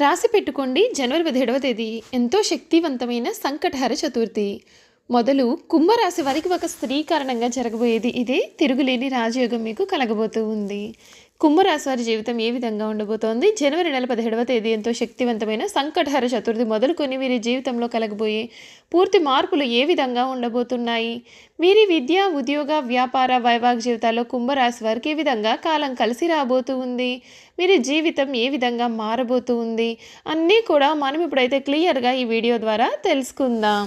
రాసి పెట్టుకోండి జనవరి పదిహేడవ తేదీ. ఎంతో శక్తివంతమైన సంకటహర చతుర్థి. మొదలు కుంభరాశి వారికి ఒక స్త్రీ కారణంగా జరగబోయేది ఇదే. తిరుగులేని రాజయోగం మీకు కలగబోతూ ఉంది. కుంభరాశి వారి జీవితం ఏ విధంగా ఉండబోతోంది? జనవరి నెల పదిహేడవ తేదీ ఎంతో శక్తివంతమైన సంకటహర చతుర్థి మొదలుకొని వీరి జీవితంలో కలగబోయే పూర్తి మార్పులు ఏ విధంగా ఉండబోతున్నాయి? వీరి విద్య ఉద్యోగ వ్యాపార వైవాహిక జీవితాల్లో కుంభరాశి వారికి ఏ విధంగా కాలం కలిసి రాబోతూ ఉంది? వీరి జీవితం ఏ విధంగా మారబోతూ ఉంది? అన్నీ కూడా మనం ఇప్పుడైతే క్లియర్గా ఈ వీడియో ద్వారా తెలుసుకుందాం.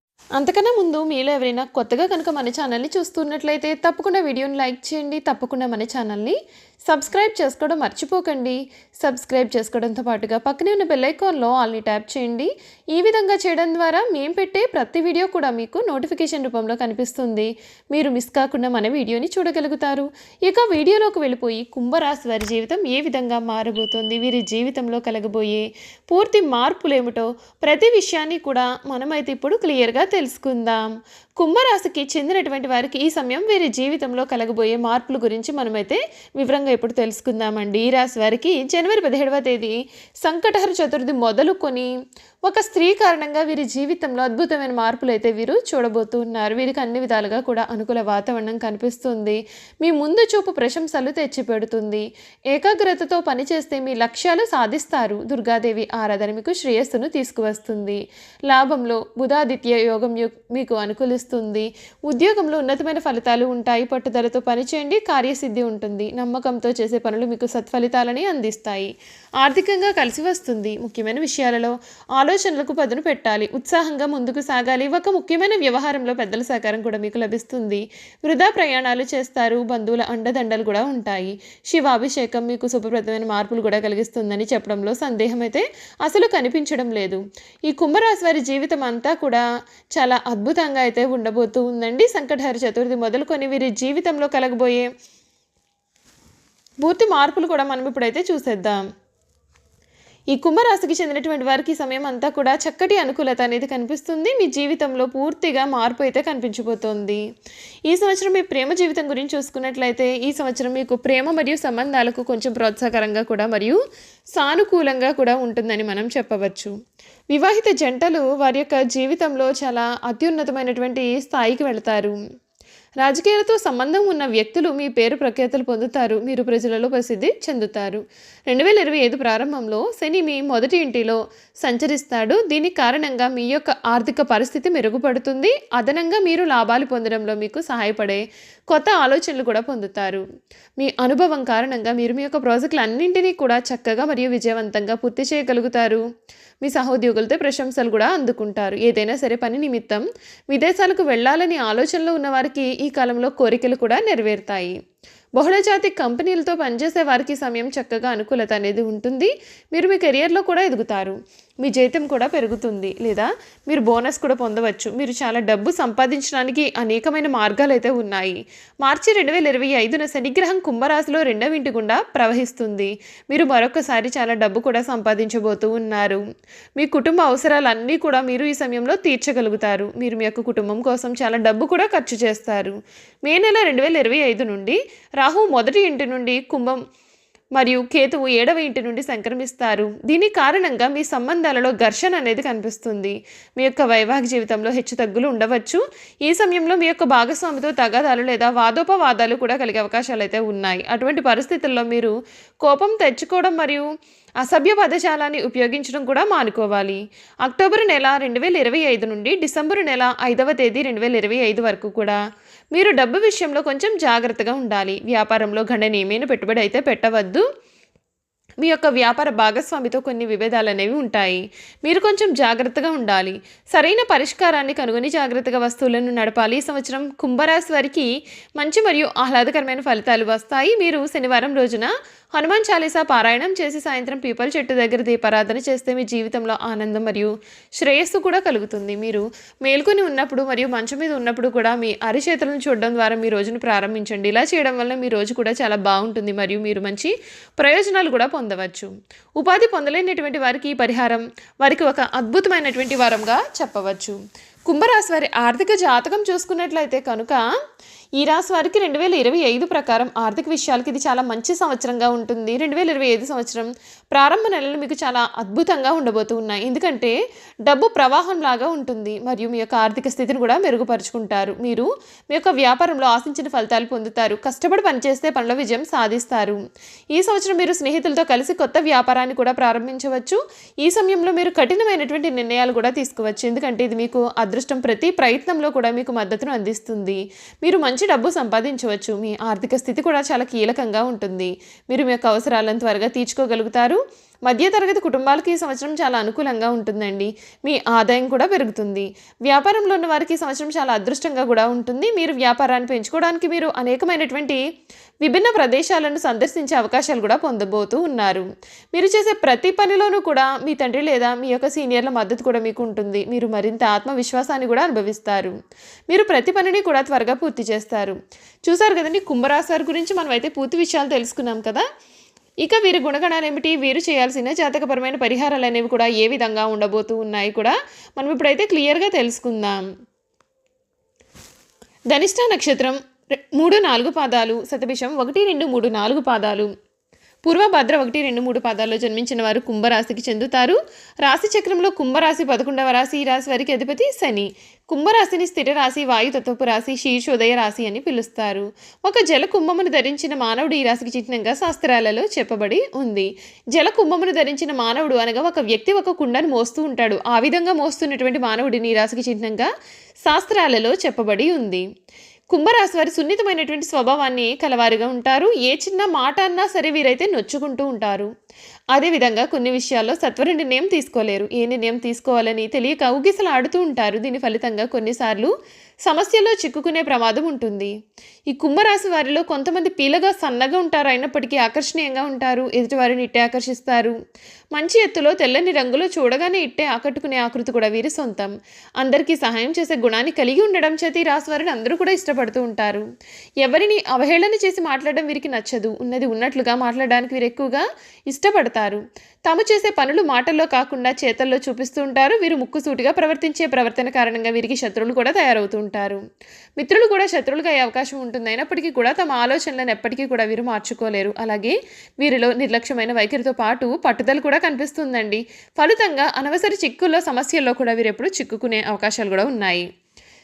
అంతకన్నా ముందు మీలో ఎవరైనా కొత్తగా కనుక మన ఛానల్ని చూస్తున్నట్లయితే తప్పకుండా వీడియోని లైక్ చేయండి తప్పకుండా మన ఛానల్ని సబ్స్క్రైబ్ చేసుకోవడం మర్చిపోకండి. సబ్స్క్రైబ్ చేసుకోవడంతో పాటుగా పక్కనే ఉన్న బెల్లైకాన్లో ఆల్ని ట్యాప్ చేయండి. ఈ విధంగా చేయడం ద్వారా మేము పెట్టే ప్రతి వీడియో కూడా మీకు నోటిఫికేషన్ రూపంలో కనిపిస్తుంది. మీరు మిస్ కాకుండా మన వీడియోని చూడగలుగుతారు. ఇక వీడియోలోకి వెళ్ళిపోయి కుంభరాశి వారి జీవితం ఏ విధంగా మారబోతుంది? వీరి జీవితంలో కలగబోయే పూర్తి మార్పులేమిటో ప్రతి విషయాన్ని కూడా మనమైతే ఇప్పుడు క్లియర్గా తెలుసుకుందాం. కుంభరాశికి చెందినటువంటి వారికి ఈ సమయం వీరి జీవితంలో కలగబోయే మార్పుల గురించి మనమైతే వివరంగా ఇప్పుడు తెలుసుకుందామండి? ఈ రాశి వారికి జనవరి పదిహేడవ తేదీ సంకటహర చతుర్థి మొదలుకొని ఒక స్త్రీ కారణంగా వీరి జీవితంలో అద్భుతమైన మార్పులు అయితే వీరు చూడబోతున్నారు వీరికి అన్ని విధాలుగా కూడా అనుకూల వాతావరణం కనిపిస్తుంది. మీ ముందు చూపు ప్రశంసలు తెచ్చిపెడుతుంది. ఏకాగ్రతతో పనిచేస్తే మీ లక్ష్యాలు సాధిస్తారు. దుర్గాదేవి ఆరాధన మీకు శ్రేయస్సును తీసుకువస్తుంది. లాభంలో బుధాదిత్య యోగం మీకు అనుకూలిస్తుంది. ఉద్యోగంలో ఉన్నతమైన ఫలితాలు ఉంటాయి. పట్టుదలతో పనిచేయండి. కార్యసిద్ధి ఉంటుంది. నమ్మకం భావంతో చేసే పనులు మీకు సత్ఫలితాలని అందిస్తాయి. ఆర్థికంగా కలిసి వస్తుంది. ముఖ్యమైన విషయాలలో ఆలోచనలకు పదును పెట్టాలి. ఉత్సాహంగా ముందుకు సాగాలి. ఒక ముఖ్యమైన వ్యవహారంలో పెద్దల సహకారం కూడా మీకు లభిస్తుంది. వృధా ప్రయాణాలు చేస్తారు. బంధువుల అండదండలు కూడా ఉంటాయి. శివాభిషేకం మీకు శుభప్రదమైన మార్పులు కూడా కలిగిస్తుందని చెప్పడంలో సందేహం అయితే అసలు కనిపించడం లేదు. ఈ కుంభరాశి వారి జీవితం అంతా కూడా చాలా అద్భుతంగా అయితే ఉండబోతూ ఉందండి. సంకటహర చతుర్థి మొదలుకొని వీరి జీవితంలో కలగబోయే పూర్తి మార్పులు కూడా మనం ఇప్పుడైతే చూసేద్దాం. ఈ కుంభరాశికి చెందినటువంటి వారికి సమయం అంతా కూడా చక్కటి అనుకూలత అనేది కనిపిస్తుంది. మీ జీవితంలో పూర్తిగా మార్పు అయితే కనిపించబోతోంది. ఈ సంవత్సరం మీ ప్రేమ జీవితం గురించి చూసుకున్నట్లయితే ఈ సంవత్సరం మీకు ప్రేమ మరియు సంబంధాలకు కొంచెం ప్రోత్సాహకరంగా కూడా మరియు సానుకూలంగా కూడా ఉంటుందని మనం చెప్పవచ్చు. వివాహిత జంటలు వారి యొక్క జీవితంలో చాలా అత్యున్నతమైనటువంటి స్థాయికి వెళతారు. రాజకీయాలతో సంబంధం ఉన్న వ్యక్తులు మీ పేరు ప్రఖ్యాతులు పొందుతారు. మీరు ప్రజలలో ప్రసిద్ధి చెందుతారు. రెండు వేల ఇరవై ఐదు ప్రారంభంలో శని మీ మొదటి ఇంటిలో సంచరిస్తాడు. దీని కారణంగా మీ యొక్క ఆర్థిక పరిస్థితి మెరుగుపడుతుంది. అదనంగా మీరు లాభాలు పొందడంలో మీకు సహాయపడే కొత్త ఆలోచనలు కూడా పొందుతారు. మీ అనుభవం కారణంగా మీరు మీ యొక్క ప్రాజెక్టులు అన్నింటినీ కూడా చక్కగా మరియు విజయవంతంగా పూర్తి చేయగలుగుతారు. మీ సహోద్యోగులతో ప్రశంసలు కూడా అందుకుంటారు. ఏదైనా సరే పని నిమిత్తం విదేశాలకు వెళ్ళాలని ఆలోచనలో ఉన్నవారికి ఈ కాలంలో కోరికలు కూడా నెరవేరుతాయి. బహుళజాతి కంపెనీలతో పనిచేసే వారికి సమయం చక్కగా అనుకూలత అనేది ఉంటుంది. మీరు మీ కెరియర్లో కూడా ఎదుగుతారు. మీ జీతం కూడా పెరుగుతుంది లేదా మీరు బోనస్ కూడా పొందవచ్చు. మీరు చాలా డబ్బు సంపాదించడానికి అనేకమైన మార్గాలు అయితే ఉన్నాయి. మార్చి రెండు వేల ఇరవై ఐదున శనిగ్రహం కుంభరాశిలో రెండవ ఇంటి గుండా ప్రవహిస్తుంది. మీరు మరొకసారి చాలా డబ్బు కూడా సంపాదించబోతూ ఉన్నారు. మీ కుటుంబ అవసరాలన్నీ కూడా మీరు ఈ సమయంలో తీర్చగలుగుతారు. మీరు మీ యొక్క కుటుంబం కోసం చాలా డబ్బు కూడా ఖర్చు చేస్తారు. మే నెల రెండు వేల ఇరవై ఐదు నుండి రాహు మొదటి ఇంటి నుండి కుంభం మరియు కేతువు ఏడవ ఇంటి నుండి సంక్రమిస్తారు. దీని కారణంగా మీ సంబంధాలలో ఘర్షణ అనేది కనిపిస్తుంది. మీ యొక్క వైవాహిక జీవితంలో హెచ్చుతగ్గులు ఉండవచ్చు. ఈ సమయంలో మీ యొక్క భాగస్వామితో తగాదాలు లేదా వాదోపవాదాలు కూడా కలిగే అవకాశాలు అయితే ఉన్నాయి. అటువంటి పరిస్థితుల్లో మీరు కోపం తెచ్చుకోవడం మరియు అసభ్య పదజాలాన్ని ఉపయోగించడం కూడా మానుకోవాలి. అక్టోబర్ నెల రెండు వేల ఇరవై ఐదు నుండి డిసెంబర్ నెల ఐదవ తేదీ రెండు వేల ఇరవై ఐదు వరకు కూడా. మీరు డబ్బు విషయంలో కొంచెం జాగ్రత్తగా ఉండాలి. వ్యాపారంలో గణనీయమైన పెట్టుబడి అయితే పెట్టవద్దు. మీ యొక్క వ్యాపార భాగస్వామితో కొన్ని విభేదాలు అనేవి ఉంటాయి. మీరు కొంచెం జాగ్రత్తగా ఉండాలి. సరైన పరిష్కారాన్ని కనుగొని జాగ్రత్తగా వస్తువులను నడపాలి. ఈ సంవత్సరం కుంభరాశి వారికి మంచి మరియు ఆహ్లాదకరమైన ఫలితాలు వస్తాయి. మీరు శనివారం రోజున హనుమాన్ చాలీసా పారాయణం చేసి సాయంత్రం పీపల్ చెట్టు దగ్గర దీపారాధన చేస్తే మీ జీవితంలో ఆనందం మరియు శ్రేయస్సు కూడా కలుగుతుంది. మీరు మేల్కొని ఉన్నప్పుడు మరియు మంచం మీద ఉన్నప్పుడు కూడా మీ అరిచేతులను చూడడం ద్వారా మీ రోజును ప్రారంభించండి. ఇలా చేయడం వల్ల మీ రోజు కూడా చాలా బాగుంటుంది మరియు మీరు మంచి ప్రయోజనాలు కూడా పొందవచ్చు. ఉపాధి పొందలేనటువంటి వారికి ఈ పరిహారం వారికి ఒక అద్భుతమైనటువంటి వరంగా చెప్పవచ్చు. కుంభరాశి వారి ఆర్థిక జాతకం చూసుకున్నట్లయితే కనుక ఈ రాశి వారికి రెండు వేల ఇరవై ఐదు ప్రకారం ఆర్థిక విషయాలకి ఇది చాలా మంచి సంవత్సరంగా ఉంటుంది. రెండు వేల ఇరవై ఐదు సంవత్సరం ప్రారంభ నెలలు మీకు చాలా అద్భుతంగా ఉండబోతూ ఉన్నాయి. ఎందుకంటే డబ్బు ప్రవాహం లాగా ఉంటుంది. మరియు మీ యొక్క ఆర్థిక స్థితిని కూడా మెరుగుపరుచుకుంటారు. మీరు మీ యొక్క వ్యాపారంలో ఆశించిన ఫలితాలు పొందుతారు. కష్టపడి పనిచేస్తే పనుల విజయం సాధిస్తారు. ఈ సంవత్సరం మీరు స్నేహితులతో కలిసి కొత్త వ్యాపారాన్ని కూడా ప్రారంభించవచ్చు. ఈ సమయంలో మీరు కఠినమైనటువంటి నిర్ణయాలు కూడా తీసుకోవచ్చు. ఎందుకంటే ఇది మీకు అదృష్టం ప్రతి ప్రయత్నంలో కూడా మీకు మద్దతును అందిస్తుంది. మీరు మంచి డబ్బు సంపాదించవచ్చు. మీ ఆర్థిక స్థితి కూడా చాలా కీలకంగా ఉంటుంది. మీరు మీ యొక్క అవసరాలను త్వరగా తీర్చుకోగలుగుతారు. మధ్యతరగతి కుటుంబాలకి ఈ సంవత్సరం చాలా అనుకూలంగా ఉంటుందండి. మీ ఆదాయం కూడా పెరుగుతుంది. వ్యాపారంలో ఉన్న వారికి ఈ సంవత్సరం చాలా అదృష్టంగా కూడా ఉంటుంది. మీరు వ్యాపారాన్ని పెంచుకోవడానికి మీరు అనేకమైనటువంటి విభిన్న ప్రదేశాలను సందర్శించే అవకాశాలు కూడా పొందబోతూ ఉన్నారు. మీరు చేసే ప్రతి పనిలోనూ కూడా మీ తండ్రి లేదా మీ యొక్క సీనియర్ల మద్దతు కూడా మీకు ఉంటుంది. మీరు మరింత ఆత్మవిశ్వాసాన్ని కూడా అనుభవిస్తారు. మీరు ప్రతి పనిని కూడా త్వరగా పూర్తి చేస్తారు. చూసారు కదండి కుంభరాశి వారి గురించి మనం అయితే పూర్తి విషయాలు తెలుసుకున్నాం కదా. ఇక వీరి గుణగణాలు ఏమిటి వీరు చేయాల్సిన జాతకపరమైన పరిహారాలు అనేవి కూడా ఏ విధంగా ఉండబోతూ ఉన్నాయి కూడా మనం ఇప్పుడైతే క్లియర్గా తెలుసుకుందాం. ధనిష్ట నక్షత్రం మూడు నాలుగు పాదాలు శతభిషం ఒకటి రెండు మూడు నాలుగు పాదాలు. పూర్వభద్ర ఒకటి రెండు మూడు పాదాల్లో జన్మించిన వారు కుంభరాశికి చెందుతారు. రాశి చక్రంలో కుంభరాశి పదకొండవ రాశి ఈ రాశి వారికి అధిపతి శని. కుంభరాశిని స్థిర రాశి వాయుతత్వపు రాశి శీర్షోదయ రాశి అని పిలుస్తారు. ఒక జల కుంభమును ధరించిన మానవుడు ఈ రాశికి చిహ్నంగా శాస్త్రాలలో చెప్పబడి ఉంది. జల కుంభమును ధరించిన మానవుడు అనగా ఒక వ్యక్తి ఒక కుండను మోస్తూ ఉంటాడు. ఆ విధంగా మోస్తున్నటువంటి మానవుడిని ఈ రాశికి చిహ్నంగా శాస్త్రాలలో చెప్పబడి ఉంది. కుంభరాశి వారి సున్నితమైనటువంటి స్వభావాన్ని కలవారుగా ఉంటారు. ఏ చిన్న మాట అన్నా సరే వీరైతే నొచ్చుకుంటూ ఉంటారు. అదేవిధంగా కొన్ని విషయాల్లో సత్వర నిర్ణయం తీసుకోలేరు. ఏ నిర్ణయం తీసుకోవాలని తెలియక ఊగిసలాడుతూ ఉంటారు. దీని ఫలితంగా కొన్నిసార్లు సమస్యలో చిక్కుకునే ప్రమాదం ఉంటుంది. ఈ కుంభరాశి వారిలో కొంతమంది పీలగా సన్నగా ఉంటారు. అయినప్పటికీ ఆకర్షణీయంగా ఉంటారు. ఎదుటివారిని ఇట్టే ఆకర్షిస్తారు. మంచి ఎత్తులో తెల్లని రంగులో చూడగానే ఇట్టే ఆకట్టుకునే ఆకృతి కూడా వీరి సొంతం. అందరికీ సహాయం చేసే గుణాన్ని కలిగి ఉండడం చేత ఈ రాశి వారిని అందరూ కూడా ఇష్టపడుతూ ఉంటారు. ఎవరిని అవహేళన చేసి మాట్లాడడం వీరికి నచ్చదు. ఉన్నది ఉన్నట్లుగా మాట్లాడడానికి వీరు ఎక్కువగా ఇష్టపడతారు. తాము చేసే పనులు మాటల్లో కాకుండా చేతల్లో చూపిస్తూ ఉంటారు. వీరు ముక్కుసూటిగా ప్రవర్తించే ప్రవర్తన కారణంగా వీరికి శత్రువులు కూడా తయారవుతూ ఉంటారు మిత్రులు కూడా శత్రువులుగా అయ్యే అవకాశం ఉంటుంది. అయినప్పటికీ కూడా తమ ఆలోచనలను ఎప్పటికీ కూడా వీరు మార్చుకోలేరు. అలాగే వీరిలో నిర్లక్ష్యమైన వైఖరితో పాటు పట్టుదల కూడా కనిపిస్తుందండి. ఫలితంగా అనవసర చిక్కుల్లో సమస్యల్లో కూడా వీరు ఎప్పుడు చిక్కుకునే అవకాశాలు కూడా ఉన్నాయి.